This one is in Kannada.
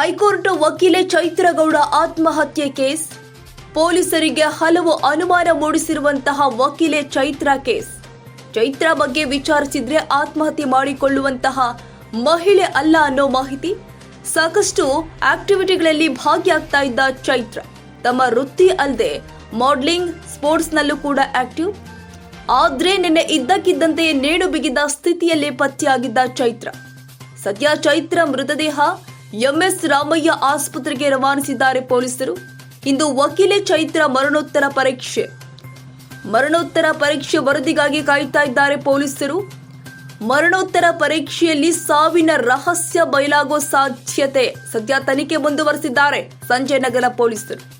ಹೈಕೋರ್ಟ್ ವಕೀಲೆ ಚೈತ್ರಗೌಡ ಆತ್ಮಹತ್ಯೆ ಕೇಸ್. ಪೊಲೀಸರಿಗೆ ಹಲವು ಅನುಮಾನ ಮೂಡಿಸಿರುವಂತಹ ವಕೀಲೆ ಚೈತ್ರ ಕೇಸ್. ಚೈತ್ರ ಬಗ್ಗೆ ವಿಚಾರಿಸಿದ್ರೆ ಆತ್ಮಹತ್ಯೆ ಮಾಡಿಕೊಳ್ಳುವಂತಹ ಮಹಿಳೆ ಅಲ್ಲ ಅನ್ನೋ ಮಾಹಿತಿ. ಸಾಕಷ್ಟು ಆಕ್ಟಿವಿಟಿಗಳಲ್ಲಿ ಭಾಗಿಯಾಗ್ತಾ ಇದ್ದ ಚೈತ್ರ. ತಮ್ಮ ವೃತ್ತಿ ಅಲ್ಲದೆ ಮಾಡ್ಲಿಂಗ್, ಸ್ಪೋರ್ಟ್ಸ್ನಲ್ಲೂ ಕೂಡ ಆಕ್ಟಿವ್. ಆದ್ರೆ ನಿನ್ನೆ ಇದ್ದಕ್ಕಿದ್ದಂತೆ ನೇಣು ಬಿಗಿದ ಸ್ಥಿತಿಯಲ್ಲೇ ಪತ್ತೆಯಾಗಿದ್ದ ಚೈತ್ರ. ಸದ್ಯ ಚೈತ್ರ ಮೃತದೇಹ ಎಂಎಸ್ ರಾಮಯ್ಯ ಆಸ್ಪತ್ರೆಗೆ ರವಾನಿಸಿದ್ದಾರೆ ಪೊಲೀಸರು. ಇಂದು ವಕೀಲೆ ಚೈತ್ರ ಮರಣೋತ್ತರ ಪರೀಕ್ಷೆ. ಮರಣೋತ್ತರ ಪರೀಕ್ಷೆ ವರದಿಗಾಗಿ ಕಾಯ್ತಾ ಇದ್ದಾರೆ ಪೊಲೀಸರು. ಮರಣೋತ್ತರ ಪರೀಕ್ಷೆಯಲ್ಲಿ ಸಾವಿನ ರಹಸ್ಯ ಬಯಲಾಗೋ ಸಾಧ್ಯತೆ. ಸದ್ಯ ತನಿಖೆ ಮುಂದುವರೆಸಿದ್ದಾರೆ. ಸಂಜಯ್ ನಗರ ಪೊಲೀಸರು.